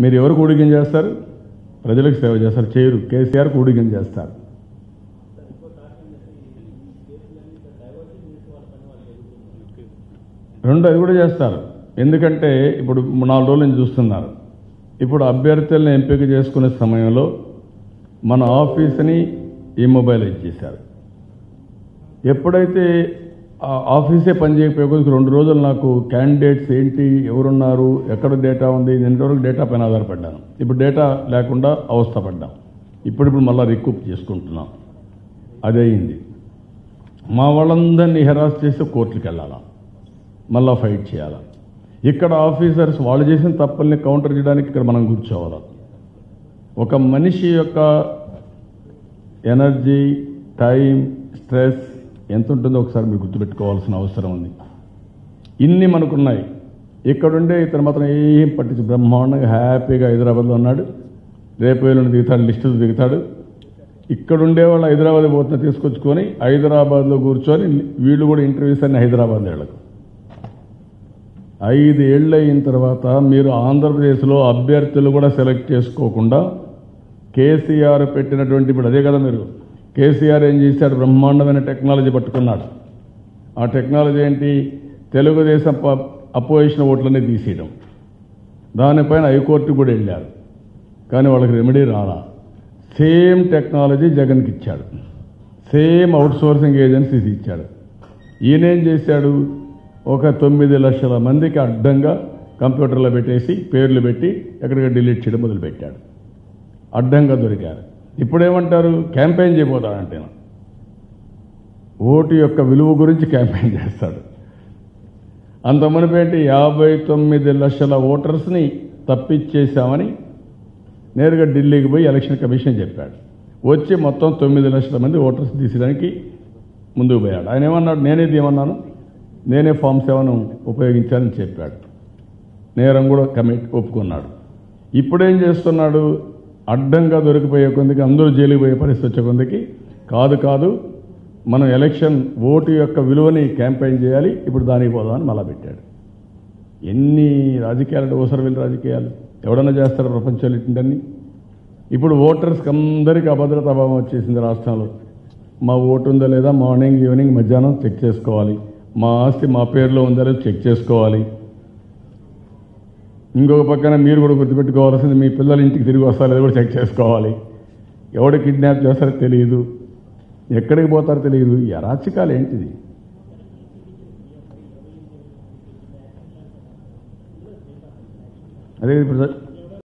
మీరు ఎవరికి ఊడిగం చేస్తారు? ప్రజలకు సేవ చేస్తారు. చేయరు. కేసీఆర్ ఊడిగం చేస్తారు. రెండు అది కూడా చేస్తారు. ఎందుకంటే ఇప్పుడు నాలుగు రోజులు నుంచి చూస్తున్నారు. ఇప్పుడు అభ్యర్థులను ఎంపిక చేసుకునే సమయంలో మన ఆఫీస్ని ఈ మొబైల్ ఇచ్చేశారు ఎప్పుడైతే ఆఫీసే పనిచేయకపోతే రెండు రోజులు నాకు క్యాండిడేట్స్ ఏంటి ఎవరున్నారు ఎక్కడ డేటా ఉంది నేను డేటా పైన ఆధారపడ్డాను. ఇప్పుడు డేటా లేకుండా అవస్థపడ్డాం. పడ్డాం ఇప్పుడిప్పుడు మళ్ళీ రికూప్ చేసుకుంటున్నాం. అదే అయింది. మా వాళ్ళందరినీ హెరాస్ చేసి కోర్టుకి వెళ్ళాలా మళ్ళీ ఫైట్ చేయాలా? ఇక్కడ ఆఫీసర్స్ వాళ్ళు చేసిన తప్పుల్ని కౌంటర్ చేయడానికి ఇక్కడ మనం కూర్చోవాలా? ఒక మనిషి యొక్క ఎనర్జీ టైం స్ట్రెస్ ఎంత ఉంటుందో ఒకసారి మీరు గుర్తుపెట్టుకోవాల్సిన అవసరం ఉంది. ఇన్ని మనకున్నాయి. ఇక్కడుండే ఇతను మాత్రం ఏం పట్టించి బ్రహ్మాండంగా హ్యాపీగా హైదరాబాద్లో ఉన్నాడు. రేపు దిగుతాడు లిస్టు దిగుతాడు. ఇక్కడుండే వాళ్ళు హైదరాబాద్ పోతున్న తీసుకొచ్చుకొని హైదరాబాద్లో కూర్చొని వీళ్ళు కూడా ఇంటర్వ్యూస్ అన్ని హైదరాబాద్ వెళ్ళకు. ఐదు ఏళ్ళు అయిన తర్వాత మీరు ఆంధ్రప్రదేశ్లో అభ్యర్థులు కూడా సెలెక్ట్ చేసుకోకుండా కేసీఆర్ పెట్టినటువంటి ఇప్పుడు అదే కదా మీరు కేసీఆర్ ఏం చేశాడు? బ్రహ్మాండమైన టెక్నాలజీ పట్టుకున్నాడు. ఆ టెక్నాలజీ ఏంటి? తెలుగుదేశం అపోజిషన్ ఓట్లన్నీ తీసేయడం. దానిపైన హైకోర్టు కూడా వెళ్ళారు. కానీ వాళ్ళకి రెమెడీ రాలా. సేమ్ టెక్నాలజీ జగన్కి ఇచ్చాడు. సేమ్ అవుట్సోర్సింగ్ ఏజెన్సీస్ ఇచ్చాడు. ఈయనేం చేశాడు? ఒక తొమ్మిది లక్షల మందికి అడ్డంగా కంప్యూటర్లో పెట్టేసి పేర్లు పెట్టి ఎక్కడికి డిలీట్ చేయడం మొదలుపెట్టాడు. అడ్డంగా దొరికారు. ఇప్పుడేమంటారు? క్యాంపెయిన్ చేయబోతాడంటే ఓటు యొక్క విలువ గురించి క్యాంపెయిన్ చేస్తాడు. అంత మునిపేంటి యాభై తొమ్మిది లక్షల ఓటర్స్ని తప్పించేశామని నేరుగా ఢిల్లీకి పోయి ఎలక్షన్ కమిషన్ చెప్పాడు. వచ్చి మొత్తం తొమ్మిది లక్షల మంది ఓటర్స్ తీసేదానికి ముందుకు పోయాడు. ఆయన ఏమన్నాడు? నేనేది ఏమన్నాను? నేనే ఫామ్ సెవెన్ ఉపయోగించాలని చెప్పాడు. నేరం కూడా కమిట్ ఒప్పుకున్నాడు. ఇప్పుడేం చేస్తున్నాడు? అడ్డంగా దొరికిపోయే కొందికి అందరూ జైలుకి పోయే పరిస్థితి వచ్చే కొందికి కాదు కాదు మనం ఎలక్షన్ ఓటు యొక్క విలువని క్యాంపెయిన్ చేయాలి ఇప్పుడు దానికి పోదామని మళ్ళా పెట్టాడు. ఎన్ని రాజకీయాలు అవసరం రాజకీయాలు. ఎవడన్నా చేస్తారో ప్రపంచంలో ఇంటిని ఇప్పుడు ఓటర్స్కి అందరికీ అభద్రతా భావం వచ్చేసింది రాష్ట్రంలో. మా ఓటు ఉందా లేదా మార్నింగ్ ఈవినింగ్ మధ్యాహ్నం చెక్ చేసుకోవాలి. మా ఆస్తి మా పేరులో ఉందా లేదా చెక్ చేసుకోవాలి. ఇంకొక పక్కన మీరు కూడా గుర్తుపెట్టుకోవాల్సింది మీ పిల్లలు ఇంటికి తిరిగి వస్తారో అది కూడా చెక్ చేసుకోవాలి. ఎవడు కిడ్నాప్ చేస్తారో తెలియదు. ఎక్కడికి పోతారో తెలియదు. ఈ అరాచకాలు ఏంటిది? అదే ఇప్పుడు